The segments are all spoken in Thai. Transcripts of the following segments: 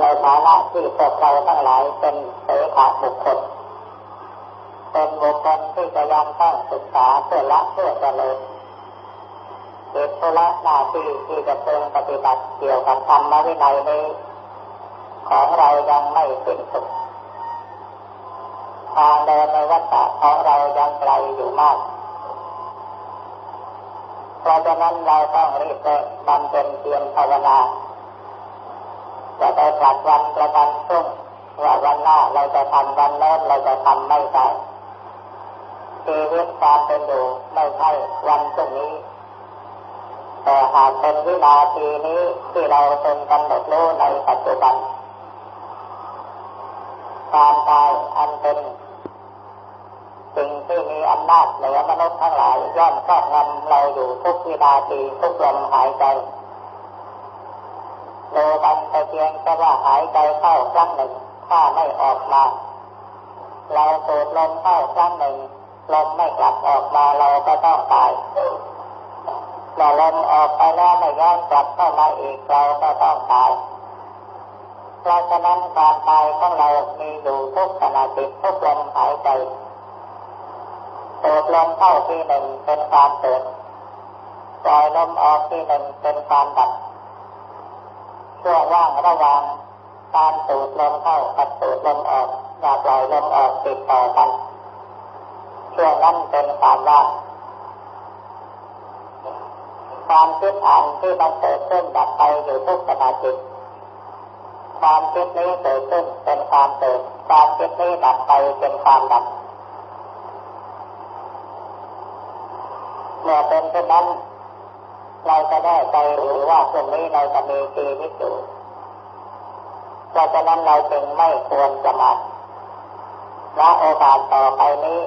ในฐานะที่พวกเราทั้งหลายเป็นเสขาบุคคล เป็นบุคคลที่จะยังต้องศึกษาเพื่อละเพื่อเจริญเหตุธุระหน้าที่ที่จะเพ็งปฏิบัติเกี่ยวกับธรรมวินัยนี้ของเรายังไม่สิ้นสุดทางเดินในวัฏฏะของเรายังไกลอยู่มากเพราะฉะนั้นเราต้องรีบเร่งบำเพ็ญเพียรภาวนา จะไปผลัดวันประกันพรุ่งว่าวันหน้าเราจะทำวันโน้นเราจะทำไม่ได้ชีวิตความเป็นอยู่ไม่ใช่วันพรุ่งนี้ แต่หากเป็นวินาทีนี้ที่เราเป็นกำหนดรู้ในปัจจุบันความตายอันเป็นสิ่งที่มีอำนาจเหนือมนุษย์ทั้งหลายย่อมครอบงำเราอยู่ทุกวินาทีทุกลมหายใจ โลบันแต่เพียงแค่ว่าหายใจเข้าครั้งหนึ่ง ถ้าไม่ออกมา เราสูดลมเข้าครั้งหนึ่งลมไม่กลับออกมาเราก็ต้องตายแต่ลมออกไปแล้วไม่ย้อนกลับเข้ามาอีกเราก็ต้องตายเพราะฉะนั้นการตายของเรามีอยู่ทุกขณะจิตทุกลมหายใจสูดลมเข้าทีหนึ่งเป็นความเกิดปล่อยลมออกทีหนึ่งเป็นความดับ ช่วงว่างระหว่างการสูดลมเข้ากับสูดลมออกอย่าปล่อยลมออกติดต่อกันช่วงนั้นเป็นความว่างความคิดอ่านที่มันเกิดขึ้นดับไปอยู่ทุกขณะจิตความคิดนี้เกิดขึ้นเป็นความเกิดความคิดนี้ดับไปเป็นความดับเมื่อเป็นเช่นนั้น เราจะแน่ใจหรือว่าพรุ่งนี้เราจะมีชีวิตอยู่เพราะฉะนั้นเราจึงไม่ควรจะมาและโอกาสต่อไปนี้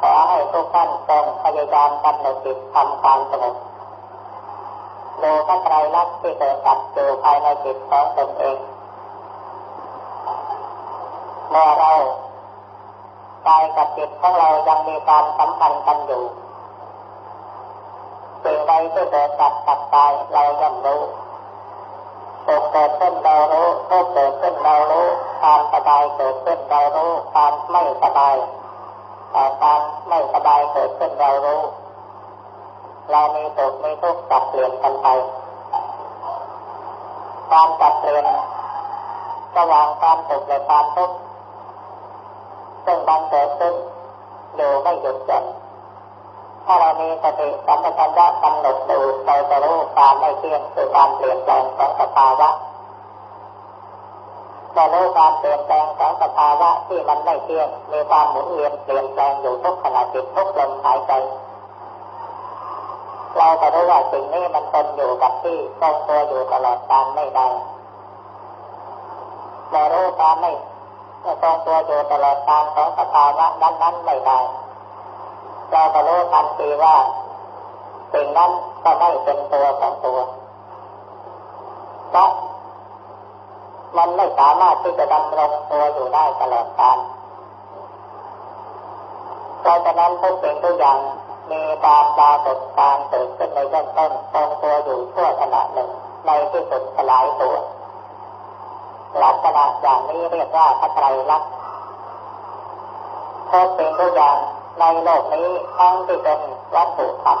ขอให้ทุกท่านจงพยายามกำหนดจิตทำความสงบดูพระไตรลักษณ์ที่เกิดกับอยู่ภายในจิตของตนเองเมื่อเรากายกับจิตของเรายังมีความสัมพันธ์กันอยู่ ใดที่เกิดกับกับตายเราย่อมรู้สุขเกิดขึ้นเรารู้ทุกเกิดขึ้นเรารู้ความสบายเกิดขึ้นเรารู้ความไม่สบายความไม่สบายเกิดขึ้นเรารู้ เรามีสุขมีทุกข์จับเปลี่ยนกันไปความจับเปลี่ยนระหว่างความสุขและความทุกข์ซึ่งบังเกิดขึ้นอยู่ไม่หยุดยั้ง ถ้าเรามีสติสัมปชัญญะกำหนดดูเราจะรู้ความไม่เที่ยงคือความเปลี่ยนแปลงของสภาวะจะรู้ความเปลี่ยนแปลงของสภาวะที่มันไม่เที่ยงมีความหมุนเวียนเปลี่ยนแปลงอยู่ทุกขณะจิตทุกลมหายใจเราจะรู้ว่าสิ่งนี้มันทนอยู่กับที่ทรงตัวอยู่ตลอดการไม่ได้แต่รู้ความไม่ทรงตัวอยู่ตลอดการของสภาวะนั้นๆไม่ได้ เราก็รู้ทันทีว่าสิ่งนั้นก็ไม่เป็นตัวของตัวเพราะมันไม่สามารถที่จะดำรงตัวอยู่ได้ตลอดกาลเพราะฉะนั้นทุกสิ่งทุกอย่างมีความปรากฏการเกิดขึ้นในเบื้องต้นทรงตัวอยู่ชั่วขณะหนึ่งในที่สุดสลายตัวลักษณะอย่างนี้เรียกว่าพัทไตรลักษณ์ทุกสิ่งทุกอย่าง ในโลกนี้ทั้งที่เป็นวัตถุธรรม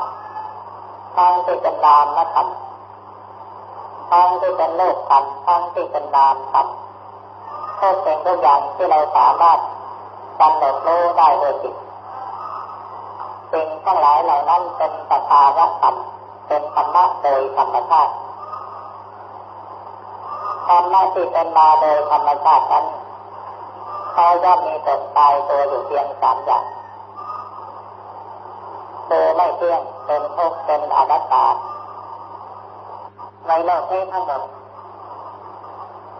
ทั้งที่เป็นนามธรรมทั้งที่เป็นโลกธรรมทั้งที่เป็นนามธรรมทุกสิ่งทุกอย่างที่เราสามารถกำหนดรู้ได้โดยจิตสิ่งทั้งหลายเหล่านั้นเป็นสภาวะธรรมเป็นธรรมะโดยธรรมชาติธรรมะที่เป็นมาโดยธรรมชาตินั้นเขาย่อมมีกฎตายตัวอยู่เพียงสามอย่าง คือไม่เที่ยงเป็นทุกข์เป็นอนัตตาในโลกนี้ทั้งหมด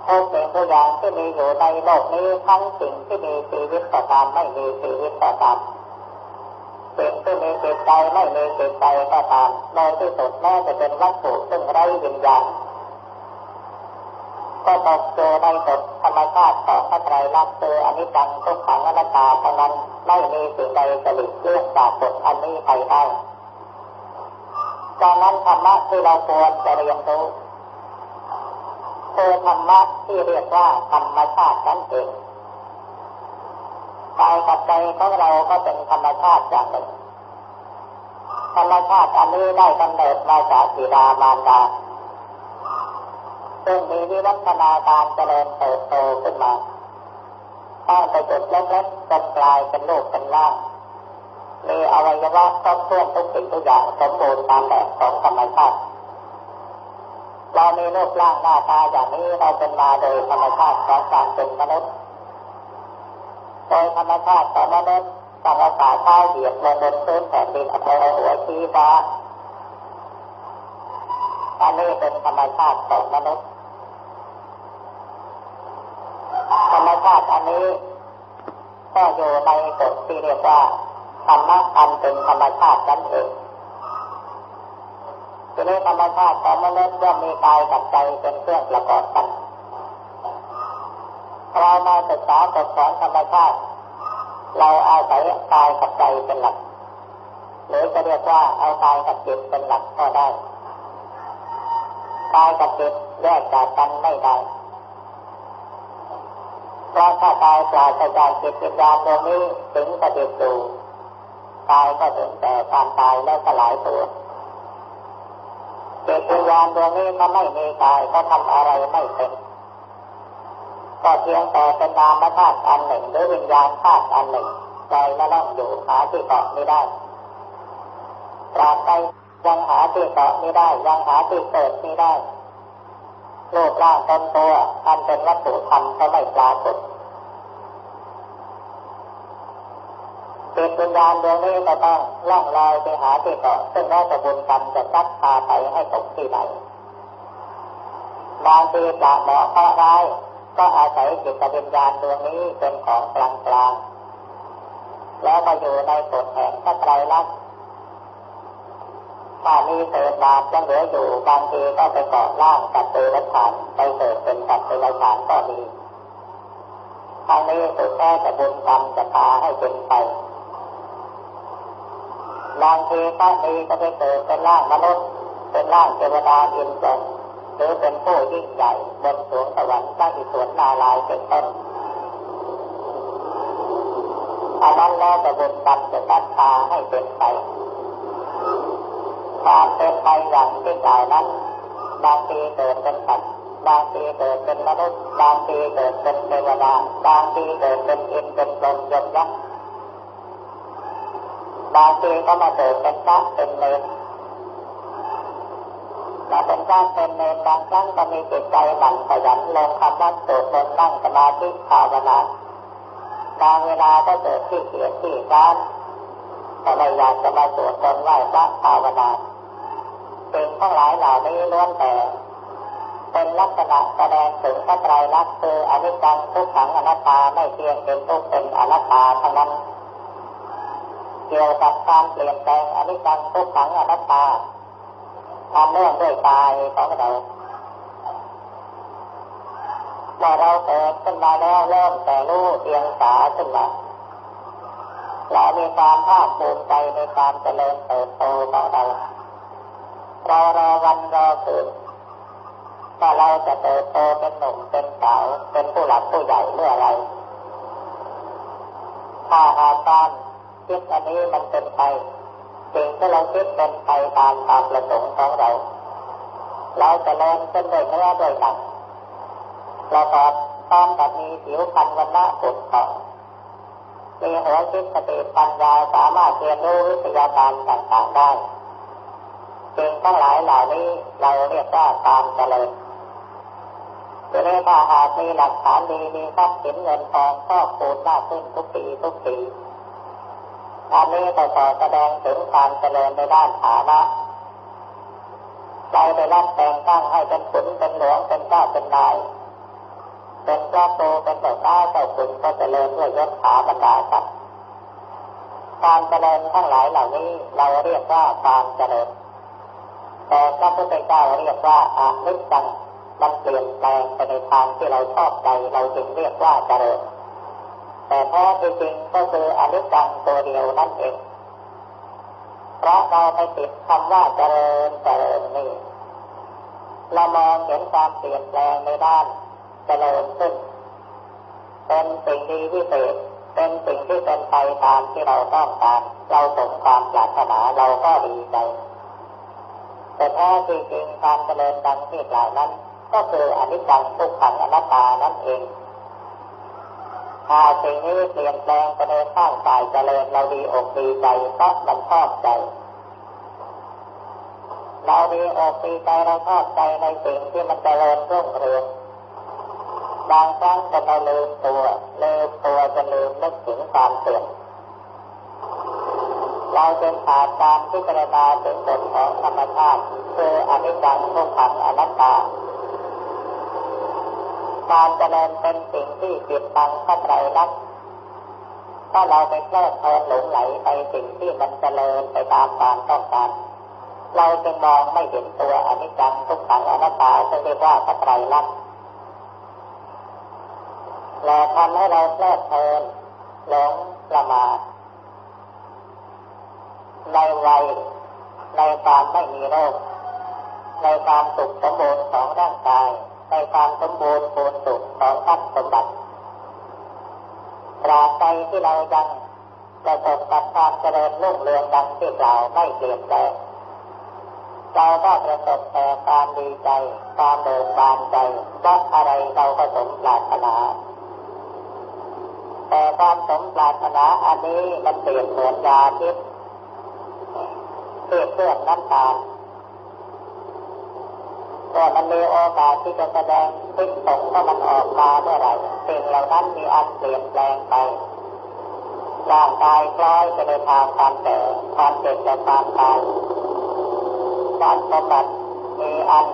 ทุกสิ่งทุกอย่างที่มีอยู่ในโลกนี้ทั้งสิ่งที่มีชีวิตก็ตามไม่มีชีวิตก็ตามสิ่งที่มีจิตใจไม่มีจิตใจก็ตามในที่สุดแม้จะเป็นวัตถุซึ่งไร้วิญญาณ ก็ตกเจอในกฎธรรมชาติของพระไตรลักษณ์คืออนิจจังทุกขังอนัตตาเท่านั้นไม่มีสิ่งใดจะหลีกเลี่ยงจากกฎอันนี้ไปได้ดังนั้นธรรมะที่เราควรจะเรียนรู้คือธรรมะที่เรียกว่าธรรมชาตินั่นเองกายกับใจของเราก็เป็นธรรมชาติอย่างหนึ่งธรรมชาติอันนี้ได้กำเนิดมาจากสีดามารดา ซึ่งมีวิวัฒนาการเจริญเติบโตขึ้นมาตั้งแต่จุดเล็กๆจนกลายเป็นลูกเป็นล่างมีอวัยวะครบถ้วนทุกสิ่งทุกอย่างสมบูรณ์ตามแบบของธรรมชาติเรามีรูปร่างหน้าตาอย่างนี้เราเป็นมาโดยธรรมชาติของการเป็นมนุษย์โดยธรรมชาติของมนุษย์ต้องอาศัยเท้าเหยียบลงบนพื้นแผ่นดินเอาหัวชี้ฟ้าอันนี้เป็นธรรมชาติของมนุษย์ธรรมชาติ อันนี้ก็อยู่ในกฎที่เรียกว่าธรรมะอันเป็นธรรมชาตินั่นเองทีนี้ธรรมชาติของมนุษย์ย่อมมีกายกับใจเป็นเครื่องประกอบกันเรามาศึกษากฎของธรรมชาติ เราเอาศัยกายกับใจเป็นหลัก หรือจะเรียกว่าเอากายกับจิตเป็นหลักก็ได้กายกับจิตแยกจากกันไม่ได้ พราะถ้าตายปราศจากจิตวิญญาณดวงนี้ถึงจะติดอยู่ตายก็ถึงแต่ความตายและสลายตัวจิตวิญญาณดวงนี้มันไม่มีกายก็ทำอะไรไม่เป็นก็เพียงแต่เป็นนามธาตุอันหนึ่งหรือวิญญาณธาตุอันหนึ่งใจไม่ต้องอยู่หาที่เกาะไม่ได้ตราบใดยังหาที่เกาะไม่ได้ยังหาที่เกิดไม่ได้ รูปร่างตนตัวอันเป็นวัตถุธรรมก็ไม่ปรากฏจิตวิญญาณดวงนี้ก็ต้องล่องลอยไปหาที่เกาะซึ่งแม้จะบุญกรรมจะซัดพาไปให้ตกที่ไหนบางทีปลาหมอเคราะร้ายก็อาศัยจิตวิญญาณดวงนี้เป็นของกลางกลางแล้วมาอยู่ในกฎแห่งพระไตรลักษณ์ ถ้ามีเศษบาปยังเหลืออยู่บางทีก็ไปเกาะล่างกับเตระฉานไปเกิดเป็นสัตว์เตระฉานก็มีทางนี้สุดแท้แต่บุญกรรมจะพาให้เป็นไปบางทีพระดีก็ไปเกิดเป็นร่างมนุษย์ เป็นร่างเทวดาอินทร์หรือเป็นผู้ยิ่งใหญ่บนสวงสวรรค์พระอิศวรนาลายเป็นต้นอันนั้นแล้วแต่บุญกรรมจะตัดพาให้เป็นไป ความเป็นไปอย่างที่กล่าวนั้นบางทีเกิดเป็นสัตว์บางทีเกิดเป็นมนุษย์บางทีเกิดเป็นเทวดาบางทีเกิดเป็นอินเป็นลมยมยักษ์บางทีก็มาเกิดเป็นพระเป็นเลนมาเป็นพระเป็นเลนบางครั้งก็มีจิตใจหมั่นขยันลงคำวัดสวดมนต์นั่งสมาธิภาวนาบางเวลาก็เกิดที่เกียดที่ร้านก็ไม่อยากจะมาสวดมนต์ไหว้พระภาวนา สิ่งทั้งหลายเหล่านี้ล้วนแต่เป็นลักษณะแสดงถึงพระไตรลักษณ์คืออนิจจังทุกขังอนัตตาไม่เที่ยงเป็นทุกเป็นอนัตตาทั้งนั้น เกี่ยวกับการเปลี่ยนแปลงอนิจจังทุกขังอนัตตาทำเรื่องด้วยกายของเราเมื่อเราเกิดขึ้นมาแล้วเริ่มแต่รู้เอียงสาขึ้นมาเรามีความภาคภูมิใจในความเจริญเติบโตของเรา เรารอวันรอคืนว่าเราจะเติบโตเป็นหนุ่มเป็นสาวเป็นผู้หลักผู้ใหญ่เมื่อไรถ้าหาการคิดอันนี้มันเป็นไปสิ่งที่เราคิดเป็นไปตามความประสงค์ของเรา เราจะเริ่มขึ้นด้วยเนื้อด้วยหนังเราตอบตามกับมีผิวพรรณวันละปุดต่อมีหัวคิดสติปัญญาสามารถเรียนรู้วิทยาการต่างๆได้ สิ่งทั้งหลายเหล่านี้เราเรียกว่าการเจริญจะได้ถ้าหากมีหลักฐานดีมีทรัพย์สินเงินทองก็คูณมากขึ้นทุกปีทุกปีอันนี้ก็สอแสดงถึงความเจริญในด้านฐานะใจได้รับแต่งตั้งให้เป็นขุนเป็นหลวงเป็นเจ้าเป็นนายเป็นเจ้าโตเป็นเจ้าต้าเจ้าขุนก็เจริญด้วยยศขาบรรดาศักดิ์การเจริญทั้งหลายเหล่านี้เราเรียกว่าการเจริญ แต่พระพุทธเจ้าเรียกว่าอานิจังมันเปลี่ยนแปลงไปในทางที่เราชอบใจเราจึงเรียกว่าเจริญแต่แท้จริงก็คืออนิจจังตัวเดียวนั่นเอง เพราะเราไปติดคำว่าเจริญเจริญนี่เรามองเห็นความเปลี่ยนแปลงในด้านเจริญขึ้น เป็นสิ่งดีวิเศษ เป็นสิ่งที่เป็นไปตามที่เราต้องการ เราสมความปรารถนาเราก็ดีใจ แต่แท้จริงการเจริญดังที่กล่าวนั้น ก็คืออนิจจังทุกขังอนัตตานั่นเองถ้าสิ่งนี้เปลี่ยนแปลงไปในข้างฝ่ายเจริญเราดีอกดีใจเพราะมันชอบใจ เราดีอกดีใจเราชอบใจในสิ่งที่มันเจริญรุ่งเรืองบางครั้งจะเราลืมตัวลืมตัวจะลืมนึกถึงความเสื่อม เราจึงขาดการพิจารณาถึงกฎของธรรมชาติคืออนิจจังทุกขังอนัตตา การเจริญเป็นสิ่งที่ปิดบังพระไตรลักษณ์ถ้าเราไปเพลิดเพลินหลงไหลไปสิ่งที่มันเจริญไปตามความต้องการเราจึงมองไม่เห็นตัวอนิจจังทุกขังอนัตตาจะเรียกว่าพระไตรลักษณ์และทำให้เราเพลิดเพลินหลงประมาท ในวัยในความไม่มีโรค ในความสุขสมบูรณ์ของร่างกาย ในความสมบูรณ์ปูนสุขของทรัพย์สมบัติตราบใดที่เรายังประสบกับความเจริญรุ่งเรืองดังที่กล่าวไม่เปลี่ยนแปลงเราก็ประสบแต่ความดีใจความเบิกบานใจเพราอะไรเราก็สมปรารถนาแต่ความสมปรารถนาอันนี้มันเปลี่ยนเหมือนยาพิษ เพื่อเพื่อนน้ำตาลก็มันมีโอกาสที่จะแสดงพิษสงถ้ามันออกมาเมื่อไหร่สิ่งเหล่านั้นมีอันเปลี่ยนแปลงไปร่างกายคล้อยจะไปในทางความแก่ความเจ็บและความตายการสมบัติมีอัน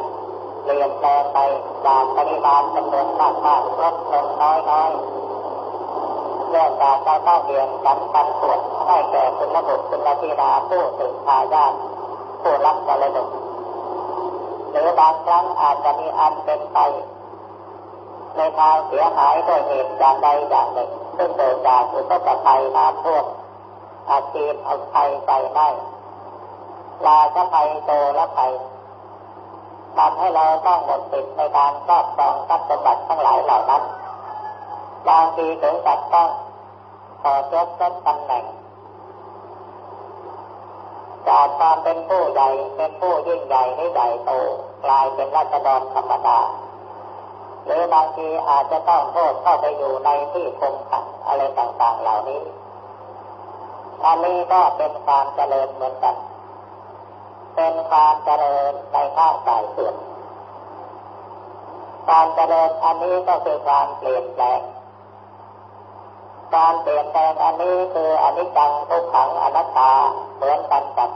เปลี่ยนแปลงไปจากปริมาณจำนวนมากมากลดลงน้อยน้อยเรื่องจากเราต้องเรียนกันปันส่วน ให้แก่คุณบุตรคุณธิดาผู้สืบทายาทผู้รับมรดกหรือบางครั้งอาจจะมีอันเป็นไป ในทางเสียหายด้วยเหตุอย่างใดอย่างหนึ่ง ซึ่งเกิดจากอุทกภัยน้ำท่วมอาชีพเอาภัยไฟไหม้ลาจะภัยโตและภัยทำให้เราต้องหมดสิทธิ์ในการครอบครองทรัพย์สมบัติทั้งหลายเหล่านั้นบางทีถึงกับต้องขอจบต้นตำแหน่ง จากความเป็นผู้ใหญ่เป็นผู้ยิ่งใหญ่ให้ใหญ่โตกลายเป็นราชดรธรรมดาหรือบางทีอาจจะต้องโทษเข้าไปอยู่ในที่คมขังอะไรต่างๆเหล่านี้อันนี้ก็เป็นความเจริญเหมือนกัน เป็นความเจริญในข้างสายเสื่อมการเจริญอันนี้ก็คือความเปลี่ยนแปลง การเปลี่ยนแปลงอันนี้คืออนิจจังทุกขังอนัตตาเหมือนกันกับ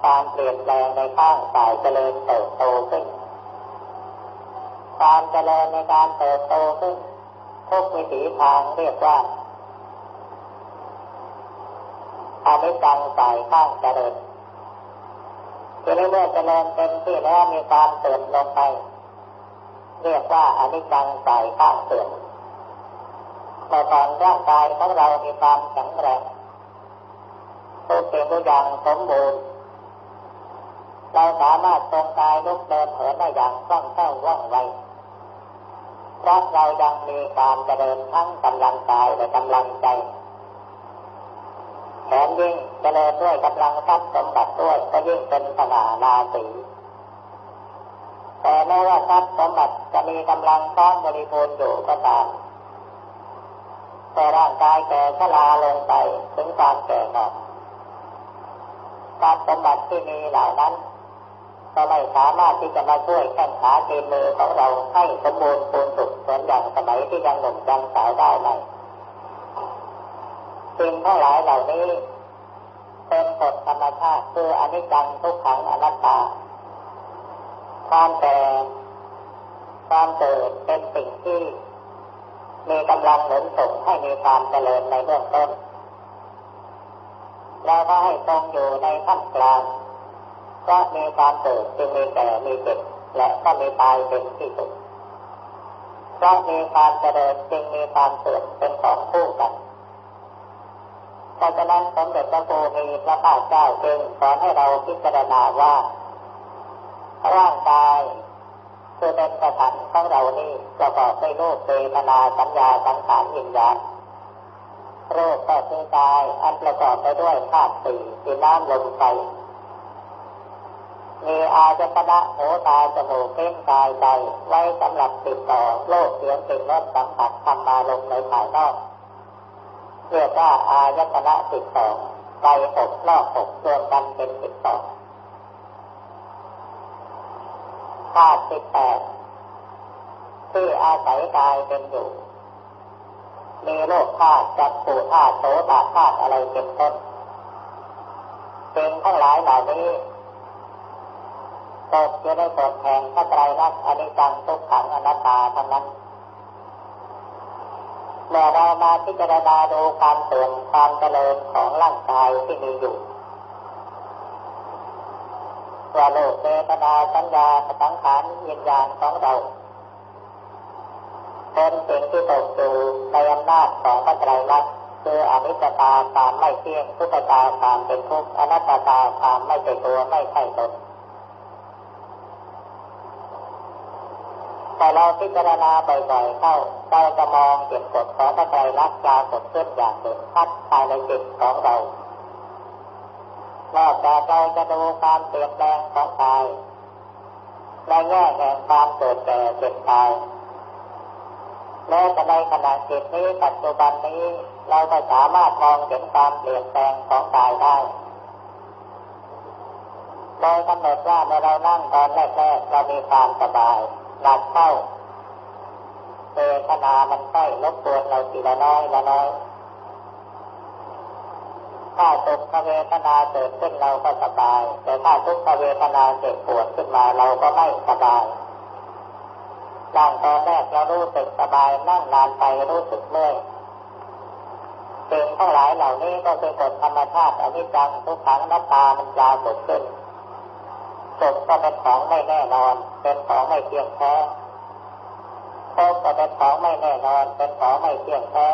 ความเปลี่ยนแปลงในข้างฝ่ายเจริญเติบโตขึ้น ความเจริญในการเติบโตขึ้นทุกวิถีทางเรียกว่าอนิจจังฝ่ายข้างเจริญทีนี้เมื่อเจริญเต็มที่แล้วมีความเสื่อมลงไป เรียกว่าอนิจจังฝ่ายข้างเสื่อม ต่ตอนร่างกายของเรามีความแข็งแรงทุกสิ่งทุกอย่างสมบูรณ์เราสามารถทรงกายลุกเดินเหินได้อย่างคล่องแคล่วว่องไวเพราะเรายังมีความเจริญทั้งกำลังกายและกำลังใจแถมยิ่งเจริญด้วยกำลังทรัพย์สมบัติด้วยก็ยิ่งเป็นสง่าราศีแต่แม้ว่าทรัพย์สมบัติจะมีกำลังต้อนบริบูรณ์อยู่ก็ตาม แต่ร่างกายแก่ชราลงไปถึงความแก่งอกการสมบัติที่มีเหล่านั้น ก็ไม่สามารถที่จะมาช่วยแข้งขาเกมือของเราให้สมบูรณ์ปูนสุขเหมือนอย่างสมัยที่ยังหนุ่มยังสาวได้ไหมสิ่งทั้งหลายเหล่านี้ เป็นกฎธรรมชาติคืออนิจจังทุกขังอนัตตา ความแก่ความเกิดเป็นสิ่งที่ มีกำลังหนุนส่งให้มีความเจริญในเบื้องต้น แล้วก็ให้ทรงอยู่ในขั้นกลางก็มีความเกิดจึงมีแก่มีเจ็บและก็มีตายเป็นที่สุดเพราะมีความเจริญจึงมีความเสื่อมเป็นสองคู่กันเพราะฉะนั้นสมเด็จพระโพมีพระภาคเจ้าจึงสอนให้เราพิจารณาว่า ร่างกาย คือเป็นสถานของเรานี่ประกอบด้วยรูปเวทนาสัญญาสังขารวิญญาณรูปก็คือกายอันประกอบไปด้วยธาตุสี่ดินน้ำลมไฟมีอาจตนะหูตาจมูกเล่นกายใจไว้สำหรับติดต่อโลกเสียงเป็นรสสัมผัสธรรมาลมในภายนอกเรียกว่าอายตนะติดต่อไปหกนอกหกรวมกันเป็นติดต่อ ธาตุสิบแปดที่อาศัยกายเป็นอยู่มีโลกธาตุจักรุธาตุโสตธาตุอะไรเป็นต้นสิ่งทั้งหลายเหล่านี้ตกอยู่ในกฎแห่งพระไตรลักษณ์อนิจจังทุกขังอนัตตาทั้งนั้นเมื่อเรามาพิจารณาดูความเสื่อมความเจริญของร่างกายที่มีอยู่ ว่าโลกเวทนาสัญญาสังขารยินญาณของเราเป็นสิ่งที่ตกอยู่ในอำนาจของพระไตรลักษณ์คืออนิจจตาความไม่เที่ยงทุกตาความเป็นทุกข์อนัตตาความไม่ใช่ตัวไม่ใช่ตนแต่เราพิจารณาบ่อยๆเข้าเราจะมองเห็นกฎของพระไตรลักษณ์ปรากฏขึ้นอย่างเด่นชัดภายในจิตของเรา นอกจากเราจะดูความเปลี่ยนแปลงของกายในแง่แห่งความเกิดแก่เจ็บตายแม้แต่ในขณะจิตนี้ปัจจุบันนี้เราก็สามารถมองเห็นความเปลี่ยนแปลงของกายได้โดยกำหนดว่าเมื่อเรานั่งตอนแรกๆเรามีความสบายหนักเข้าเวทนามันใกล้ลบกวนเราทีละน้อยละน้อย ถ้าสุขเวทนาเกิดขึ้นเราก็สบาย แต่ถ้าทุกขเวทนาเจ็บปวดขึ้นมาเราก็ไม่สบายนั่งตอนแรกเรารู้สึกสบายนั่งนานไปรู้สึกเมื่อยสิ่งทั้งหลายเหล่านี้ก็เป็นกฎธรรมชาติอนิจจังทุกขังนัตตามันยาวเกิดขึ้นสุขก็เป็นของไม่แน่นอน เป็นของไม่เที่ยงแท้ทุกข์ก็เป็นของไม่แน่นอน เป็นของไม่เที่ยงแท้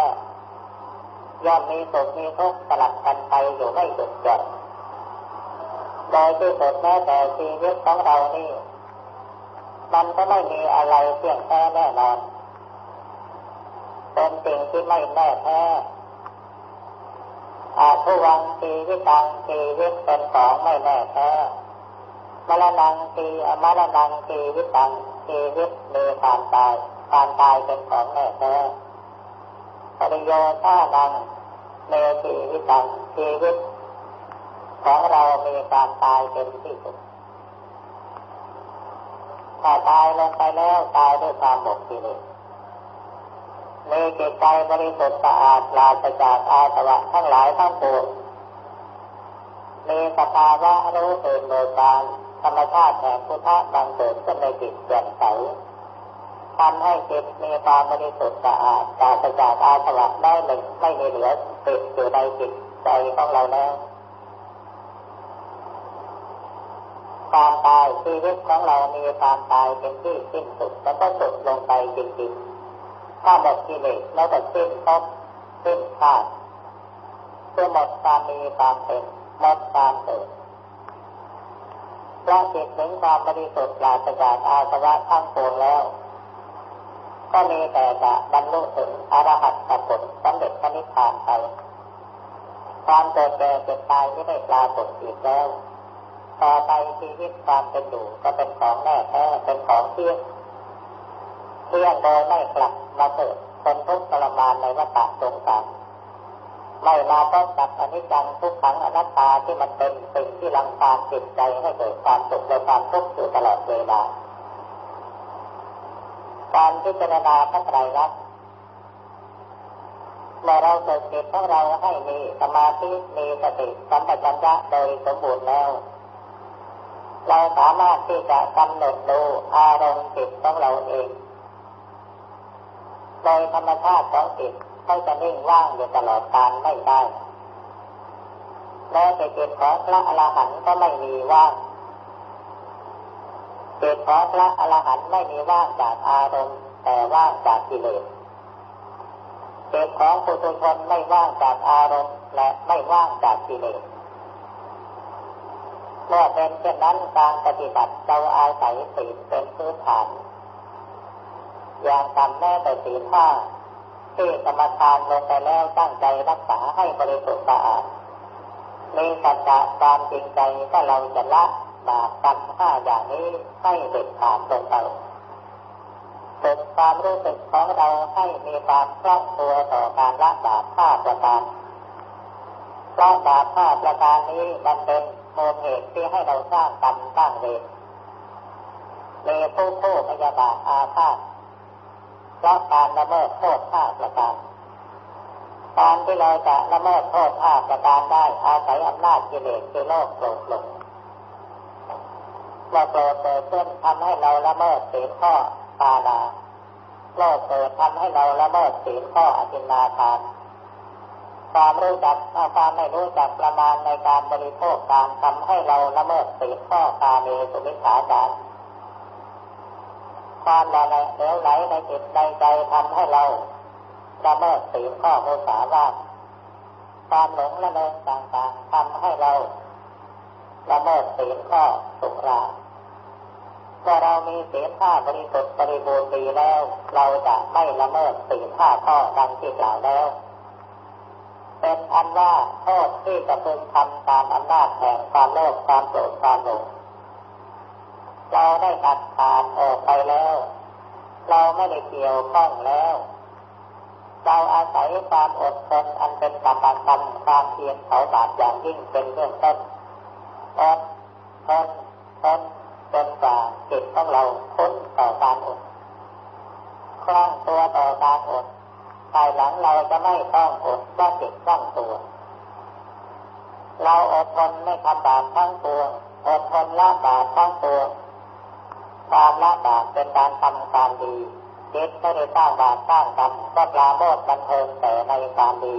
ย่อมมีสุขมีทุกข์สลับกันไปอยู่ไม่หยุดหย่อนโดยที่สุดแม้แต่ชีวิตของเรานี่ มันก็ไม่มีอะไรเที่ยงแท้แน่นอน เป็นสิ่งที่ไม่แน่แท้อาทุวังชีวิตังชีวิตเป็นของไม่แน่แท้มรณงทีมรณงทีวิตังชีวิตมีความตายความตายเป็นของแน่แท้ ริโยธานังเมชีวิตังชีวิตของเรามีความตายเป็นที่สุดถ้าตายลงไปแล้วตายด้วยความหมดกิเลสมีจิตใจบริสุทธิ์สะอาดปราศจากอาสวะทั้งหลายทั้งปวงมีสภาวะรู้ตื่นโดยการธรรมชาติแห่งพุทธะบังเกิดขึ้นในจิตแจ่มใส ทำให้จิตมีความบริสุทธิ์สะอาดปราศจากอาสวะได้หนึ่งไม่มีเหลือติดอยู่ในจิตใจของเราแล้วความตายชีวิตของเรามีความตายเป็นที่สิ้นสุดแล้วก็สุดลงไปจริงๆถ้าหมดกิเลสแล้วก็สิ้นภพสิ้นชาติเพื่อหมดความมีความเป็นหมดความเกิดพระจิตถึงความบริสุทธิ์ปราศจากอาสวะทั้งปวงแล้ว ก็มีแต่จะบรรลุถึงอรหัตผลสำเร็จพระนิพพานไปความเกิดแก่เจ็บตายไม่ได้ปรากฏอีกแล้วต่อไปชีวิตความเป็นอยู่ก็เป็นของแน่แท้เป็นของเที่ยงเที่ยงโดยไม่กลับมาเกิดคนทุกข์ทรมานในวัฏสงสารไม่มาพบกับอนิจจังทุกขังอนัตตาที่มันเป็นสิ่งที่ลังกาจิตใจให้เกิดความสุขและความทุกข์อยู่ตลอดเวลา การพิจารณาพระไตรลักษณ์เมื่อเราเกิดจิตของเราให้มีสมาธิมีสติสัมปชัญญะโดยสมบูรณ์แล้ว เราสามารถที่จะกำหนดดูอารมณ์จิตของเราเองโดยธรรมชาติของจิตเขาจะนิ่งว่างอยู่ตลอดกาลไม่ได้แม้แต่จิตของพระอรหันต์ก็ไม่มีว่าง จิตของพระอรหันต์ไม่มีว่างจากอารมณ์ แต่ว่างจากกิเลสจิตของปุถุชนไม่ว่างจากอารมณ์ และไม่ว่างจากกิเลสเมื่อเป็นเช่นนั้นการปฏิบัติเราอาศัยศีลเป็นพื้นฐาน อย่างต่ำแม้แต่สีห้าที่สมทานลงไปแล้วตั้งใจรักษาให้บริสุทธิ์สะอาดมีสัจจะความจริงใจว่าเราจะละ บาปกรรมห้าอย่างนี้ให้เด็ดขาดลงไปฝึกความรู้สึกของเราให้มีความคล่องตัวต่อการละบาปห้าประการเพราะบาปห้าประการนี้มันเป็นมูลเหตุที่ให้เราสร้างกรรมสร้างเวรมีผู้ผู้พยาบาทอาฆาตเพราะการละเมิดโทษห้าประการการที่เราจะละเมิดโทษห้าประการได้อาศัยอำนาจกิเลสคือโลกโกรธหลง เมื่อโกรธเกิดขึ้นทำให้เราละเมิดศีลข้อปานาโลกเกิดทำให้เราละเมิดศีลข้ออจินนาทานความรู้จักความไม่รู้จักประมาณในการบริโภคการทำให้เราละเมิดศีลข้อกาเมสุมิขาจารความละเหลวไหลในจิตในใจทำให้เราละเมิดศีลข้อโมสาวาความหลงละเลงต่างๆทำให้เราละเมิดศีลข้อสุรา เมื่อเรามีศีลห้าบริสุทธิ์บริบูรณ์ดีแล้ว เราจะไม่ละเมิดศีลห้าข้อดังที่กล่าวแล้ว เป็นอันว่าโทษที่จะพึงทำตามอำนาจแห่งความโลภความโกรธความหลงเราได้ตัดขาดออกไปแล้ว เราไม่ได้เกี่ยวข้องแล้ว เราอาศัยความอดทนอันเป็นกรรมกรรมความเพียรเขาบาปอย่างยิ่งเป็นเรื่องต้นอดทนทน จนกว่าจิตของเราพ้นต่อการอดคล่องตัวต่อการอดภายหลังเราจะไม่ต้องอดว่าจิตคล่องตัว เราอดทนไม่ทำบาปทั้งตัวอดทนละบาปทั้งตัวความละบาปเป็นการทำความดีจิตไม่ได้สร้างบาปสร้างกรรมก็ปราโมทบันเทิงแต่ในความดี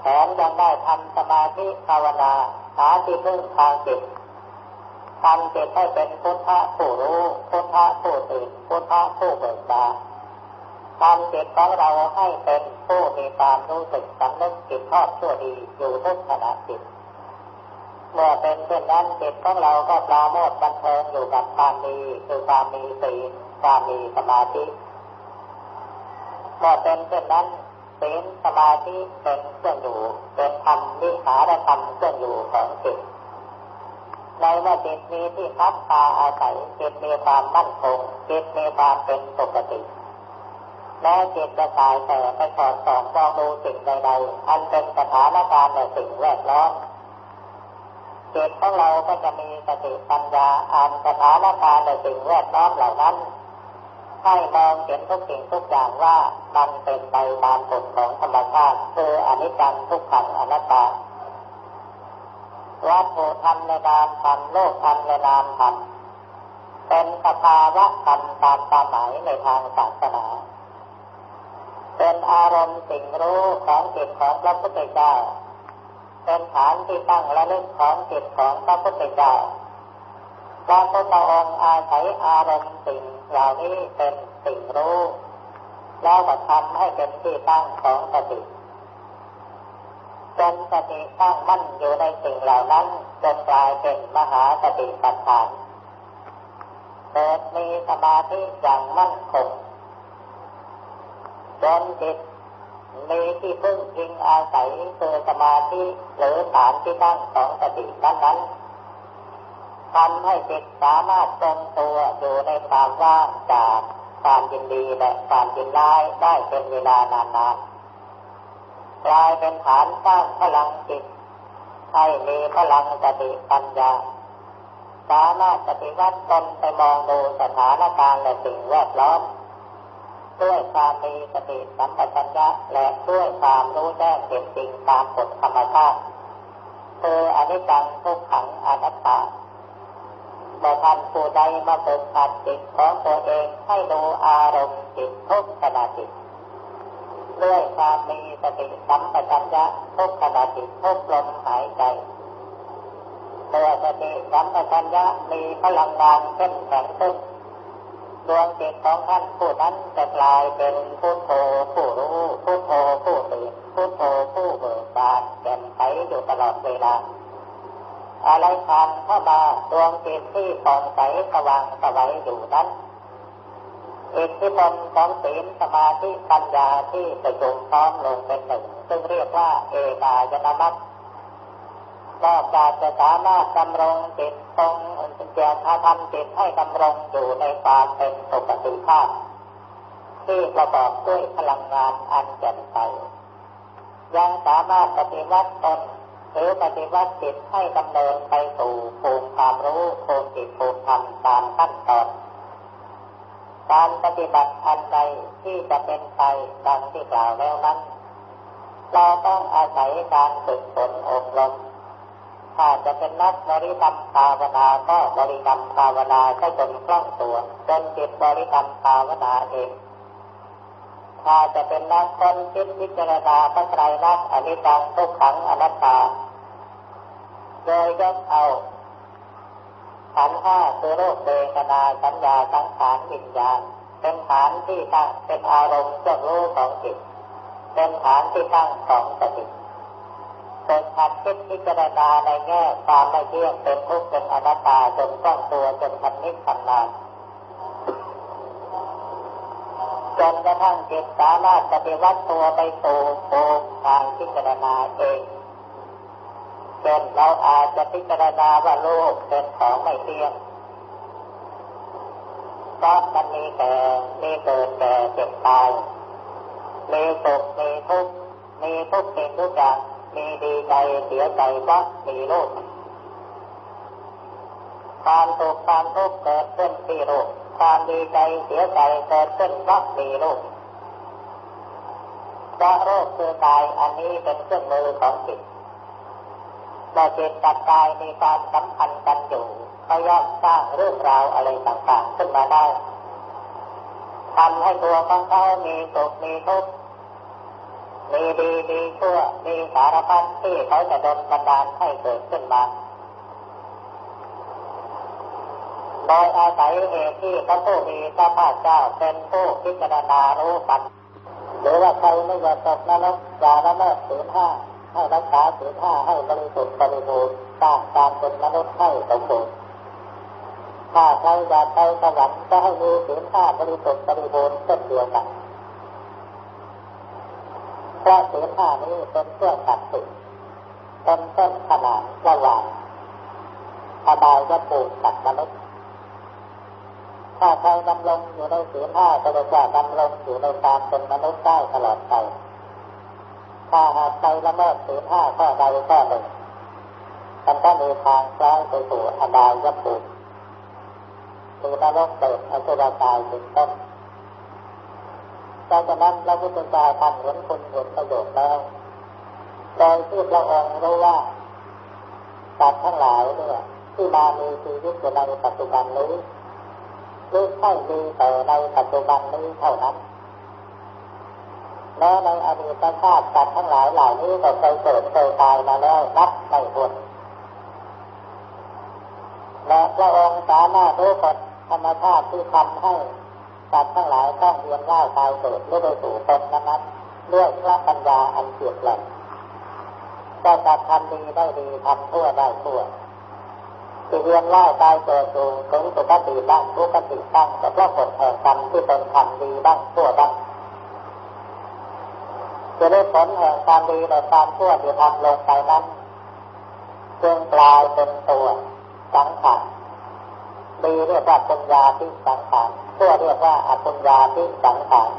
แถมยังได้ทำสมาธิภาวนาหาที่พึ่งทางจิต ทำจิตให้เป็นพุทธะผู้รู้พุทธะผู้ตื่นพุทธะผู้เบิกบานทำจิตของเราให้เป็นผู้มีความรู้สึกสำนึกจิตชอบชั่วดีอยู่ทุกขณะจิต เมื่อเป็นเช่นนั้นจิตของเราก็ปราโมทบันเทิงอยู่กับความดีคือความมีศีลความมีสมาธิเมื่อเป็นเช่นนั้นศีลสมาธิเป็นเครื่องอยู่เป็นธรรมวิหารธรรมเครื่องอยู่ของจิต ในเมื่อจิตมีที่พักพาอาศัยจิตมีความมั่นคงจิตมีความเป็นปกติแม้จิตจะตายแต่ไปสอดส่องมองดูสิ่งใดๆอันเป็นสถานการณ์ในสิ่งแวดล้อมจิตของเราก็จะมีสติปัญญาอ่านสถานการณ์ในสิ่งแวดล้อมเหล่านั้นให้มองเห็นทุกสิ่งทุกอย่างว่ามันเป็นไปตามกฎของธรรมชาติคืออนิจจังทุกขังอนัตตา วัตถุธรรมในนามธรรมโลกธรรมในนามธรรมเป็นสภาวะธรรมตามความหมายในทางศาสนา เป็นอารมณ์สิ่งรู้ของจิตของพระพุทธเจ้า เป็นฐานที่ตั้งระลึกของจิตของพระพุทธเจ้าพระพุทธองค์อาศัยอารมณ์สิ่งเหล่านี้เป็นสิ่งรู้ แล้วก็ทำให้เป็นที่ตั้งของสติ จนสติตั้งมั่นอยู่ในสิ่งเหล่านั้นจนกลายเป็นมหาสติปัฏฐานเกิดมีสมาธิอย่างมั่นคงจนจิตมีที่พึ่งพิงอาศัยคือสมาธิหรือฐานที่ตั้งของสตินั้นนั้นทำให้จิตสามารถทรงตัวอยู่ในความว่างจากความยินดีและความยินร้ายได้เป็นเวลานานๆ กลายเป็นฐานสร้างพลังจิตให้มีพลังสติปัญญา สามารถปฏิวัติตนไปมองดูสถานการณ์และสิ่งแวดล้อมด้วยความมีสติสัมปชัญญะและด้วยความรู้แจ้งเห็นจริงตามกฎธรรมชาติคืออนิจจังทุกขังอนัตตาเมื่อท่านผู้ใดมาฝึกหัดจิตของตัวเองให้ดูอารมณ์จิตทุกขณะจิต ด้วยความมีสติสัมปชัญญะทุกขณะจิตทุกลมหายใจเมื่อสติสัมปชัญญะมีพลังงานเข้มแข็งขึ้นดวงจิตของท่านผู้นั้นจะกลายเป็นผู้โธผู้รู้ผู้โธผู้ตื่นผู้โธผู้เบิกบานแจ่มใสอยู่ตลอดเวลาอะไรทางเข้ามาดวงจิตที่ส่องใสสว่างสวัยอยู่นั้น อิทธิพลของศีลสมาธิปัญญาที่ประชุมพร้อมลงเป็นหนึ่งซึ่งเรียกว่าเอกายนามัตนอกจากจะสามารถดำรงจิตทรงเกียรติธรรมจิตให้ดำรงอยู่ในความเป็นปกติภาพ ที่ประกอบด้วยพลังงานอันแจ่มใสยังสามารถปฏิวัติตนหรือปฏิวัติจิตให้ดำเนินไปสู่ภูมิความรู้ภูมิจิตภูมิธรรมตามขั้นตอน การปฏิบัติอันใดที่จะเป็นไปดังที่กล่าวแล้วนั้น เราต้องอาศัยการฝึกฝนอบรมถ้าจะเป็นนักบริกรรมภาวนาก็บริกรรมภาวนาให้จนคล่องตัวจนจิตบริกรรมภาวนาเองถ้าจะเป็นนักคนคิดวิจารณาพระไตรลักษณ์อนิจจังทุกขังอนัตตา โดยยกเอา ขันห้าคือโรคเวทนาสัญญาสังขารวิญญาณ เป็นฐานที่ตั้งเป็นอารมณ์เจ้ารู้ของจิต เป็นฐานที่ตั้งของสติเป็นขัดคิดพิจารณาในแง่ความไม่เที่ยงเป็นทุกข์เป็นอนัตตาจนต้องตัวจนทันนิสันนานจนกระทั่งจิตสามารถปฏิวัติตัวไปสู่โูมทางพิจารณาเอง เช่นเราอาจจะพิจารณาว่าโลกเป็นของไม่เที่ยงเพราะมันมีแก่มีเกิดแก่เจ็บตาย มีสุขมีทุกข์มีทุกสิ่งทุกอย่างมีดีใจเสียใจเพราะมีโลกความสุขความทุกข์เกิดขึ้นที่โลกความดีใจเสียใจเกิดขึ้นเพราะมีโลกเพราะโรคคือตายอันนี้เป็นเครื่องมือของจิต เราจิตกับกายมีความสัมพันธ์กันอยู่เขาย่อมสร้างเรื่องราวอะไรต่างๆขึ้นมาได้ทำให้ตัวของเขามีสุขมีทุกข์มีดีมีชั่วมีสารพัดที่เขาจะดลบันดาลให้เกิดขึ้นมาโดยอาศัยเหตุที่พระผู้มีพระภาคเจ้าเป็นผู้พิจารณารู้ปันหรือว่าใครไม่อยากตกนรกอย่าละเมิดศีลห้า ให้รักษาศีลห้าให้บริสุทธิ์บริบูรณ์สร้างการเป็นมนุษย์ให้สมบูรณ์ถ้าใครอยากไปสวรรค์ก็ให้มีศีลห้าบริสุทธิ์บริบูรณ์เช่นเดียวกันเพราะศีลห้านี้เป็นเครื่องตัดสินเป็นเส้นขนานระหว่างอบายภูมิกับมนุษย์ถ้าใครดำรงอยู่ในศีลห้าก็เรียกว่าดำรงอยู่ในการเป็นมนุษย์ได้ตลอดไป ถ้าหากใครละเมิดศีลห้าข้อใดข้อหนึ่งมันก็มีทางคล้ายไปสู่อบายภูมิคือนรกเปิดอสุรกายเป็นต้นดังนั้นพระพุทธเจ้าท่านเห็นคุณเห็นประโยชน์แล้วโดยที่พระองค์รู้ว่าสัตว์ทั้งหลายเนี่ยที่มามีชีวิตอยู่ในปัจจุบันนี้หรือใช่ดีแต่ในปัจจุบันนี้เท่านั้น แม้ในอดีตชาติสัตว์ทั้งหลายเหล่านี้ก็เคยเกิดเคยตายมาแล้วนับไม่ถ้วนและพระองค์สามารถรู้กฎธรรมชาติที่ทำให้สัตว์ทั้งหลายต้องเวียนว่ายตายเกิดหรือไปสู่ตนนั้นด้วยพระปัญญาอันเฉียบแหลมจะจัดทำดีได้ดีทำชั่วได้ชั่วที่เวียนว่ายตายเกิดสู่ถึงสุคติบ้างทุกติบ้างแต่เพราะผลแห่งกรรมที่เป็นทำดีบ้างชั่วบ้าง จะได้ผลแห่งความดีและความชั่วที่ทำลงไปนั้นจึงกลายเป็นตัวสังขารดีเรียกว่าปัญญาที่สังขารชั่วเรียกว่าอปัญญาที่สังขาร